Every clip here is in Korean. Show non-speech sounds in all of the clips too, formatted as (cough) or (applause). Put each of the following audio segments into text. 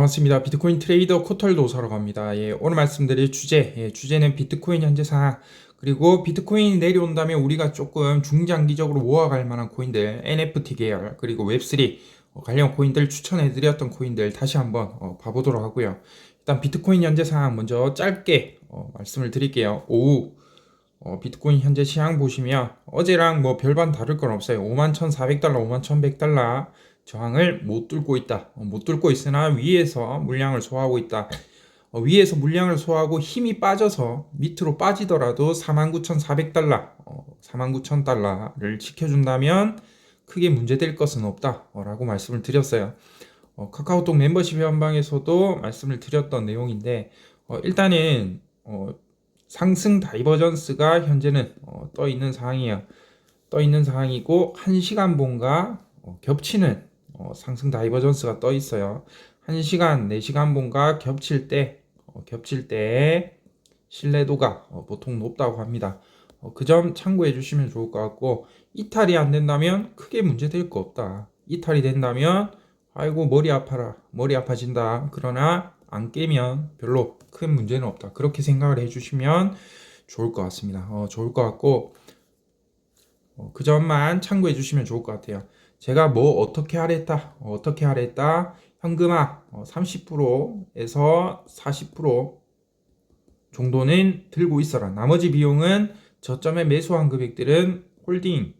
반갑습니다. 비트코인 트레이더 코털 도사로 갑니다. 예, 오늘 말씀드릴 주제, 예, 주제는 비트코인 현재 상황, 그리고 비트코인이 내려온다면 우리가 조금 중장기적으로 모아갈 만한 코인들, NFT 계열, 그리고 웹3 어, 관련 코인들 추천해드렸던 코인들 다시 한번 어, 봐보도록 하고요. 일단 비트코인 현재 상황 먼저 짧게 어, 말씀을 드릴게요. 오후 어, 비트코인 현재 시황 보시면 어제랑 뭐 별반 다를 건 없어요. 51,400달러, 51,100달러 저항을 못 뚫고 있다. 어, 못 뚫고 있으나 위에서 물량을 소화하고 있다. 어, 위에서 물량을 소화하고 힘이 빠져서 밑으로 빠지더라도 49,400달러, 어, 49,000달러를 지켜준다면 크게 문제될 것은 없다. 어, 라고 말씀을 드렸어요. 어, 카카오톡 멤버십 회원방에서도 말씀을 드렸던 내용인데, 어, 일단은, 어, 상승 다이버전스가 현재는 어, 떠 있는 상황이에요. 떠 있는 상황이고, 1시간 본과 어, 겹치는 어, 상승 다이버전스가 떠 있어요. 1시간, 4시간 본과 겹칠 때, 어, 겹칠 때 신뢰도가 어, 보통 높다고 합니다. 그점 참고해 주시면 좋을 것 같고, 이탈이 안 된다면 크게 문제될 거 없다. 이탈이 된다면, 아이고, 머리 아파라. 머리 아파진다. 그러나, 안 깨면 별로 큰 문제는 없다. 그렇게 생각을 해 주시면 좋을 것 같습니다. 어, 좋을 것 같고, 어, 그 점만 참고해 주시면 좋을 것 같아요. 제가 뭐 어떻게 하랬다, 어, 어떻게 하랬다, 현금화 어, 30%에서 40% 정도는 들고 있어라. 나머지 비용은 저점에 매수한 금액들은 홀딩,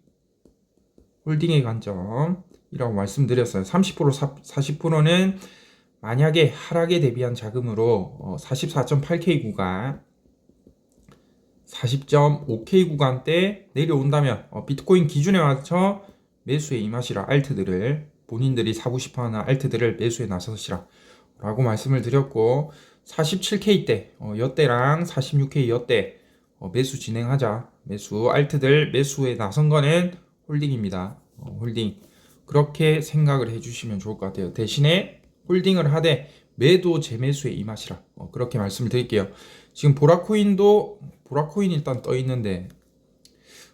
홀딩의 관점 이라고 말씀드렸어요. 30% 40%는 만약에 하락에 대비한 자금으로 어, 44.8K 구간 40.5K 구간 때 내려온다면 어, 비트코인 기준에 맞춰 매수에 임하시라 알트들을 본인들이 사고 싶어하는 알트들을 매수에 나서시라. 라고 말씀을 드렸고 47K 때 어, 여때랑 46K 여때 어, 매수 진행하자. 매수 알트들 매수에 나선 거는 홀딩입니다. 어, 홀딩. 그렇게 생각을 해주시면 좋을 것 같아요. 대신에 홀딩을 하되 매도 재매수에 임하시라. 어, 그렇게 말씀을 드릴게요. 지금 보라코인도 보라코인 일단 떠 있는데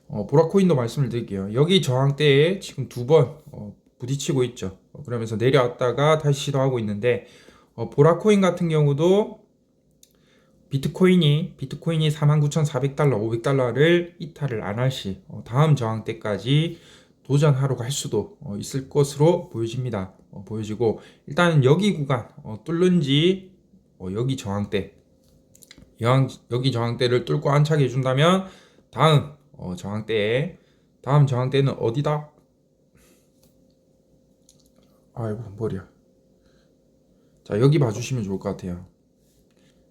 어, 보라코인도 말씀을 드릴게요. 여기 저항대에 지금 두번 어, 부딪히고 있죠. 어, 그러면서 내려왔다가 다시 시도하고 있는데 어, 보라코인 같은 경우도 비트코인이 비트코인이 49,400달러, 500달러를 이탈을 안 할 시 어, 다음 저항대까지 도전하러 갈 수도 어, 있을 것으로 보여집니다. 어, 보여지고 일단은 여기 구간 어, 뚫는지 어, 여기 저항대 여기 저항대를 뚫고 안착해 준다면 다음 어, 저항대에 다음 저항대는 어디다? 아이고 머리야. 자 여기 봐주시면 좋을 것 같아요.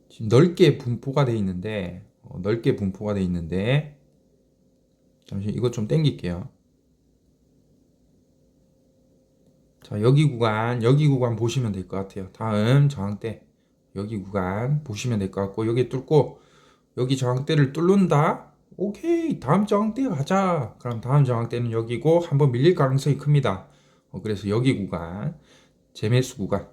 지금 넓게 분포가 돼 있는데 어, 넓게 분포가 돼 있는데 잠시 이것 좀 땡길게요. 자 여기 구간 여기 구간 보시면 될 것 같아요. 다음 저항 대 여기 구간 보시면 될 것 같고 여기 뚫고 여기 저항대를 뚫는다. 오케이 다음 저항대 가자. 그럼 다음 저항대는 여기고 한번 밀릴 가능성이 큽니다. 어, 그래서 여기 구간 재매수 구간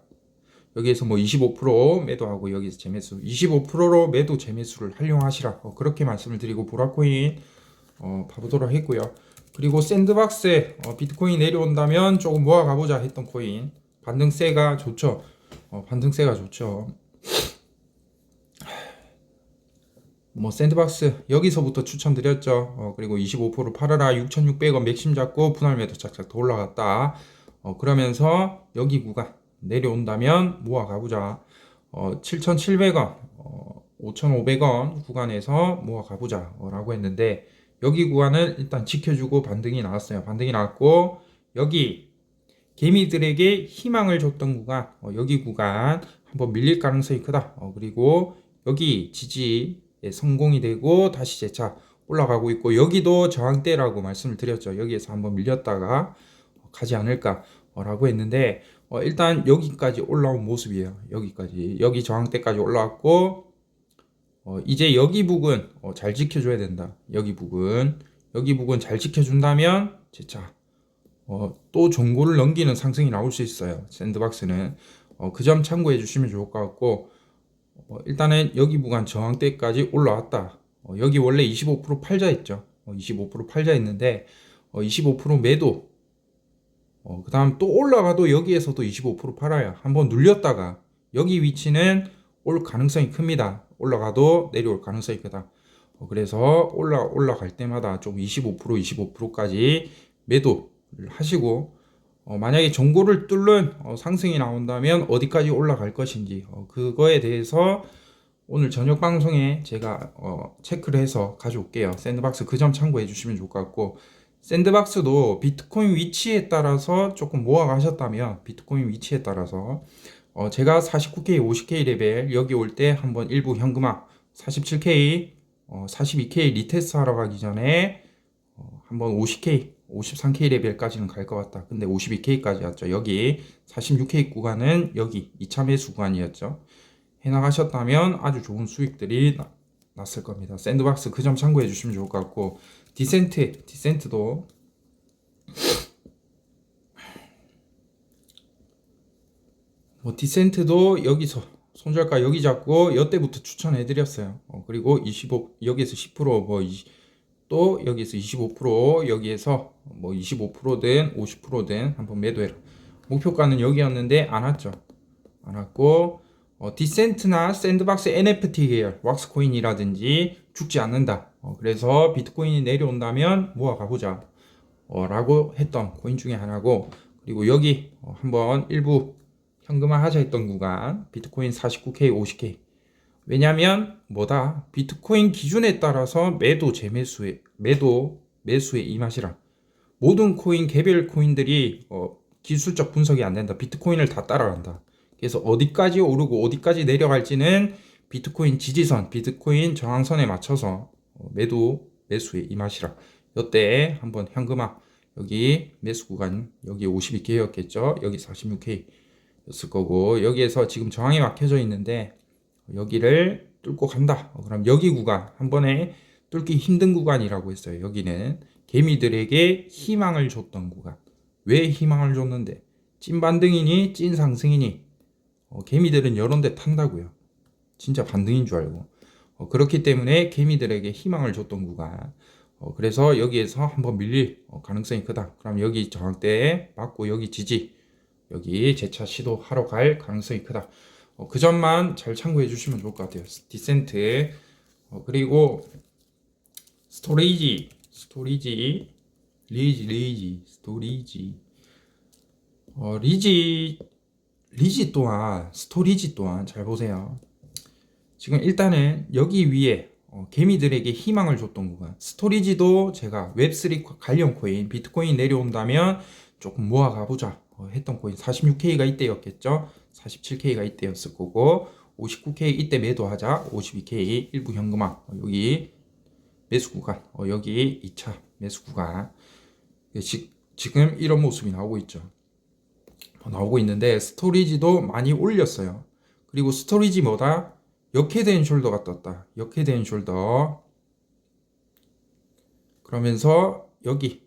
여기에서 뭐 25% 매도하고 여기서 재매수 25%로 매도 재매수를 활용하시라 어, 그렇게 말씀을 드리고 보라코인 어, 봐보도록 했고요. 그리고 샌드박스에 어, 비트코인 내려온다면 조금 모아 가보자 했던 코인 반등세가 좋죠. 어, 반등세가 좋죠. 뭐 샌드박스 여기서부터 추천드렸죠. 어, 그리고 25% 팔아라 6,600원 맥심 잡고 분할 매도 착착 더 올라갔다. 어, 그러면서 여기 구간 내려온다면 모아 가보자. 어, 7,700원, 어, 5,500원 구간에서 모아 가보자. 어, 라고 했는데 여기 구간은 일단 지켜주고 반등이 나왔어요. 반등이 나왔고 여기 개미들에게 희망을 줬던 구간 어, 여기 구간 한번 밀릴 가능성이 크다. 어, 그리고 여기 지지 예, 성공이 되고 다시 재차 올라가고 있고 여기도 저항대라고 말씀을 드렸죠. 여기에서 한번 밀렸다가 가지 않을까라고 했는데 어, 일단 여기까지 올라온 모습이에요. 여기까지 여기 저항대까지 올라왔고 어, 이제 여기 부근 어, 잘 지켜줘야 된다. 여기 부근 여기 부근 잘 지켜준다면 재차 어, 또 종고를 넘기는 상승이 나올 수 있어요. 샌드박스는 어, 그 점 참고해 주시면 좋을 것 같고 어, 일단은 여기 구간 저항대까지 올라왔다. 어, 여기 원래 25% 팔자 했죠. 어, 25% 팔자 했는데 어, 25% 매도. 어, 그 다음 또 올라가도 여기에서도 25% 팔아야 한번 눌렸다가 여기 위치는 올 가능성이 큽니다. 올라가도 내려올 가능성이 크다. 어, 그래서 올라 올라갈 때마다 좀 25% 25%까지 매도를 하시고 어, 만약에 정고를 뚫는 어, 상승이 나온다면 어디까지 올라갈 것인지 어, 그거에 대해서 오늘 저녁 방송에 제가 어, 체크를 해서 가져올게요. 샌드박스 그 점 참고해 주시면 좋을 것 같고 샌드박스도 비트코인 위치에 따라서 조금 모아가셨다면 비트코인 위치에 따라서 어, 제가 49K, 50K 레벨 여기 올 때 한번 일부 현금화 47K, 어, 42K 리테스트 하러 가기 전에 어, 한번 50K, 53K 레벨까지는 갈 것 같다. 근데 52K까지 왔죠. 여기 46K 구간은 여기 2차 매수 구간이었죠. 해나가셨다면 아주 좋은 수익들이 나- 났을 겁니다. 샌드박스 그 점 참고해 주시면 좋을 것 같고 디센트, 디센트도 뭐 디센트도 여기서 손절가 여기 잡고 여때부터 추천해 드렸어요. 어, 그리고 25 여기에서 10%뭐 또 여기에서 25% 여기에서 뭐 25%든 50%든 한번 매도해라. 목표가는 여기였는데 안 왔죠. 안 왔고 어, 디센트나 샌드박스 NFT 계열 왁스코인이라든지 죽지 않는다. 어, 그래서 비트코인이 내려온다면 모아 가 보자. 어, 라고 했던 코인 중에 하나고 그리고 여기 어, 한번 일부 현금화 하자 했던 구간 비트코인 49K, 50K 왜냐면 뭐다? 비트코인 기준에 따라서 매도 재매수에 매도 매수에 임하시라. 모든 코인 개별 코인들이 어, 기술적 분석이 안 된다. 비트코인을 다 따라간다. 그래서 어디까지 오르고 어디까지 내려갈지는 비트코인 지지선 비트코인 저항선에 맞춰서 어, 매도 매수에 임하시라. 이때 한번 현금화. 여기 매수 구간 여기 52K였겠죠? 여기 46K 였을 거고 여기에서 지금 저항이 막혀져 있는데 여기를 뚫고 간다. 어, 그럼 여기 구간 한 번에 뚫기 힘든 구간이라고 했어요. 여기는 개미들에게 희망을 줬던 구간. 왜 희망을 줬는데? 찐 반등이니 찐 상승이니 어, 개미들은 여러 데 탄다고요. 진짜 반등인 줄 알고. 어, 그렇기 때문에 개미들에게 희망을 줬던 구간. 어, 그래서 여기에서 한번 밀릴 어, 가능성이 크다. 그럼 여기 저항대 맞고 여기 지지. 여기 재차 시도하러 갈 가능성이 크다. 어, 그 점만 잘 참고해 주시면 좋을 것 같아요. 디센트 어, 그리고 스토리지 스토리지 리지 리지 스토리지. 어, 리지 리지 또한 스토리지 또한 잘 보세요. 지금 일단은 여기 위에 어, 개미들에게 희망을 줬던 구간. 스토리지도 제가 웹3 관련 코인 비트코인 내려온다면 조금 모아가 보자. 어, 했던 코인 46K가 이때였겠죠 47K가 이때였을 거고 59K 이때 매도하자 52K 일부 현금화. 어, 여기 매수 구간. 어, 여기 2차 매수 구간. 예, 지, 지금 이런 모습이 나오고 있죠. 어, 나오고 있는데 스토리지도 많이 올렸어요. 그리고 스토리지 뭐다? 역해된 숄더가 떴다. 역해된 숄더. 그러면서 여기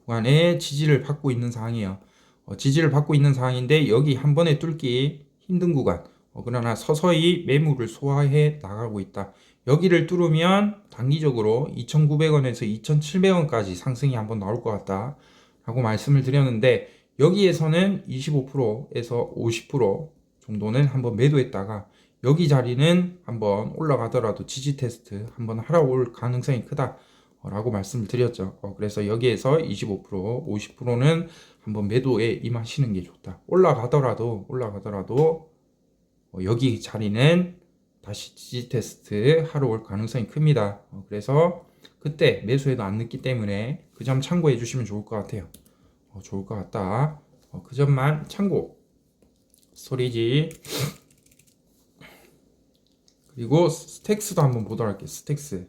구간에 지지를 받고 있는 상황이에요. 어, 지지를 받고 있는 상황인데 여기 한 번에 뚫기 힘든 구간. 어, 그러나 서서히 매물을 소화해 나가고 있다. 여기를 뚫으면 단기적으로 2,900원에서 2,700원까지 상승이 한번 나올 것 같다. 라고 말씀을 드렸는데 여기에서는 25%에서 50% 정도는 한번 매도했다가 여기 자리는 한번 올라가더라도 지지 테스트 한번 하러 올 가능성이 크다. 라고 말씀을 드렸죠. 어, 그래서 여기에서 25%, 50%는 한번 매도에 임하시는 게 좋다. 올라가더라도, 올라가더라도, 어, 여기 자리는 다시 지지 테스트 하러 올 가능성이 큽니다. 어, 그래서 그때 매수해도 안 늦기 때문에 그 점 참고해 주시면 좋을 것 같아요. 어, 좋을 것 같다. 어, 그 점만 참고. 스토리지. 그리고 스택스도 한번 보도록 할게요. 스택스.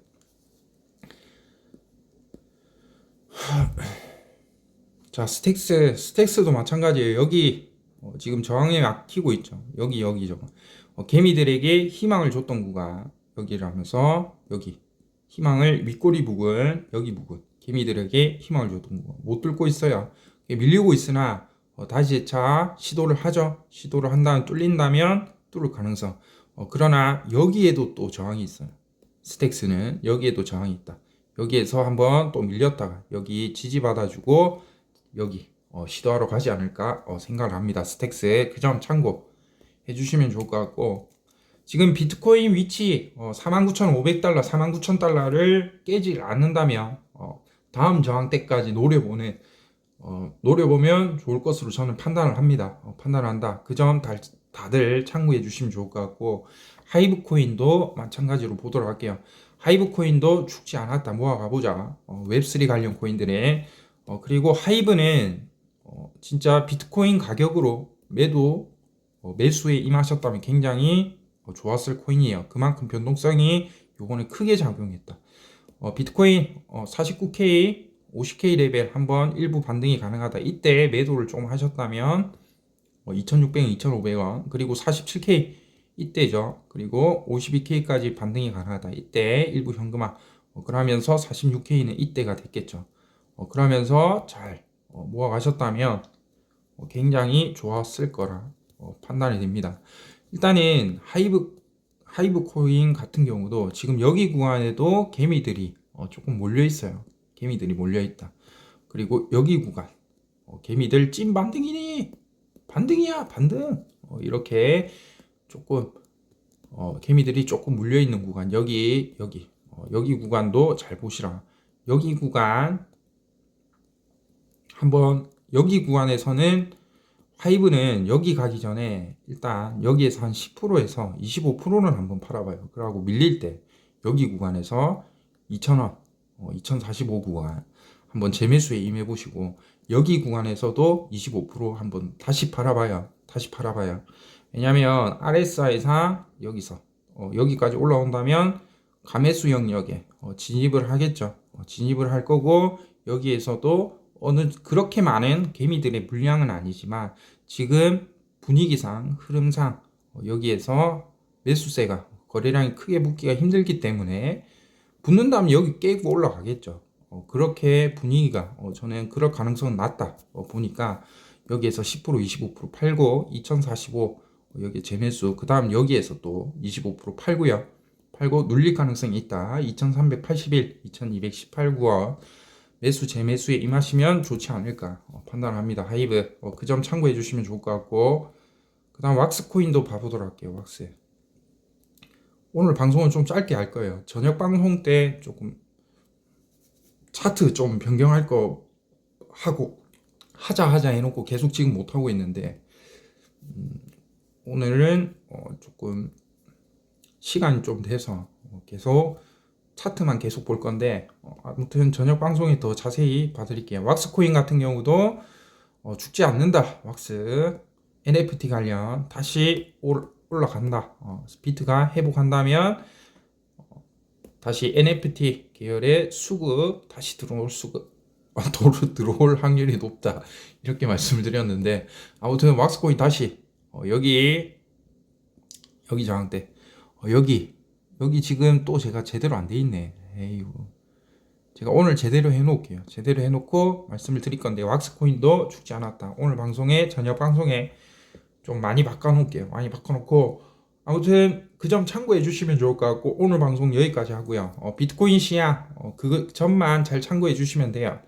자, 스택스, 스택스도 마찬가지예요. 여기 어, 지금 저항에 막히고 있죠. 여기, 여기 저거. 어, 개미들에게 희망을 줬던 구가 여기를 하면서 여기 희망을 윗꼬리 부근, 여기 부근. 개미들에게 희망을 줬던 구가 못 뚫고 있어요. 밀리고 있으나 어, 다시 재차 시도를 하죠. 시도를 한다면 뚫린다면 뚫을 가능성. 어, 그러나 여기에도 또 저항이 있어요. 스택스는 여기에도 저항이 있다. 여기에서 한번 또 밀렸다가 여기 지지받아주고 여기 어, 시도하러 가지 않을까 어, 생각을 합니다. 스택스의 그점 참고. 해주시면 좋을 것 같고 지금 비트코인 위치 어, 49,500달러, 49,000달러를 깨지 않는다면 어, 다음 저항대까지 노려보는 어, 노려보면 좋을 것으로 저는 판단을 합니다. 어, 판단을 한다. 그 점 다들 참고해 주시면 좋을 것 같고 하이브 코인도 마찬가지로 보도록 할게요. 하이브 코인도 죽지 않았다. 모아가 보자. 어, 웹3 관련 코인들의 어, 그리고 하이브는 어, 진짜 비트코인 가격으로 매도 어, 매수에 임하셨다면 굉장히 어, 좋았을 코인이에요. 그만큼 변동성이 요번에 크게 작용했다. 어, 비트코인 어, 49K, 50K 레벨 한번 일부 반등이 가능하다. 이때 매도를 좀 하셨다면 어, 2,600원, 2,500원 그리고 47K 이때죠. 그리고 52K까지 반등이 가능하다. 이때 일부 현금화. 어, 그러면서 46K는 이때가 됐겠죠. 어, 그러면서 잘 어, 모아가셨다면 어, 굉장히 좋았을 거라 어, 판단이 됩니다. 일단은 하이브 하이브 코인 같은 경우도 지금 여기 구간에도 개미들이 어, 조금 몰려 있어요. 개미들이 몰려 있다. 그리고 여기 구간 어, 개미들 찐 반등이니 반등이야 반등 어, 이렇게 조금 어, 개미들이 조금 물려 있는 구간 여기 여기 어, 여기 구간도 잘 보시라. 여기 구간 한번 여기 구간에서는 하이브는 여기 가기 전에 일단 여기에서 한 10%에서 25%는 한번 팔아봐요. 그러고 밀릴 때 여기 구간에서 2,000원, 어, 2,045 구간 한번 재매수에 임해 보시고 여기 구간에서도 25% 한번 다시 팔아봐요. 다시 팔아봐요. 왜냐면 RSI상 여기서 어, 여기까지 올라온다면 가매수 영역에 어, 진입을 하겠죠. 어, 진입을 할 거고 여기에서도 어느 그렇게 많은 개미들의 물량은 아니지만 지금 분위기상 흐름상 어, 여기에서 매수세가 거래량이 크게 붙기가 힘들기 때문에 붙는다면 여기 깨고 올라가겠죠. 어, 그렇게 분위기가 어, 저는 그럴 가능성은 낮다 어, 보니까 여기에서 10% 25% 팔고 2045 어, 여기 재매수 그 다음 여기에서 또 25% 팔고요 팔고 눌릴 가능성이 있다 2381 2218 구원 매수 재매수에 임하시면 좋지 않을까 어, 판단합니다. 하이브 어, 그점 참고해 주시면 좋을 것 같고 그 다음 왁스 코인도 봐보도록 할게요. 왁스 오늘 방송은 좀 짧게 할 거예요. 저녁 방송 때 조금 차트 좀 변경할 거 하고 하자 하자 해놓고 계속 지금 못 하고 있는데 음, 오늘은 어, 조금 시간이 좀 돼서 어, 계속 차트만 계속 볼 건데 어, 아무튼 저녁 방송에 더 자세히 봐드릴게요. 왁스 코인 같은 경우도 어, 죽지 않는다. 왁스 NFT 관련 다시 올, 올라간다. 어, 비트가 회복한다면 어, 다시 NFT 계열의 수급 다시 들어올 수급 아, 도로 (laughs) 들어올 확률이 높다. 이렇게 말씀을 드렸는데 아무튼 왁스코인 다시 어, 여기 여기 저항대 어, 여기 여기 지금 또 제가 제대로 안 돼 있네. 에이구. 제가 오늘 제대로 해놓을게요. 제대로 해놓고 말씀을 드릴 건데 왁스코인도 죽지 않았다. 오늘 방송에 저녁 방송에 좀 많이 바꿔놓을게요. 많이 바꿔놓고 아무튼 그 점 참고해 주시면 좋을 것 같고 오늘 방송 여기까지 하고요. 어, 비트코인 시야 어, 그 점만 잘 참고해 주시면 돼요.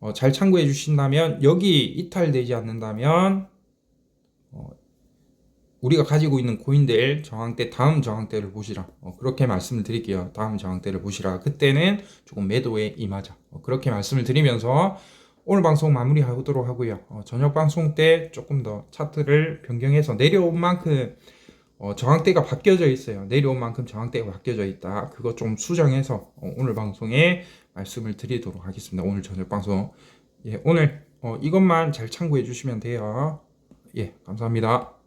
어, 잘 참고해 주신다면 여기 이탈되지 않는다면 어, 우리가 가지고 있는 코인들 저항대 다음 저항대를 보시라. 어, 그렇게 말씀을 드릴게요. 다음 저항대를 보시라. 그때는 조금 매도에 임하자. 어, 그렇게 말씀을 드리면서 오늘 방송 마무리하도록 하고요. 어, 저녁 방송 때 조금 더 차트를 변경해서 내려온 만큼 어, 저항대가 바뀌어져 있어요. 내려온 만큼 저항대가 바뀌어져 있다. 그거 좀 수정해서 어, 오늘 방송에 말씀을 드리도록 하겠습니다. 오늘 저녁 방송. 예, 오늘 어, 이것만 잘 참고해 주시면 돼요. 예 감사합니다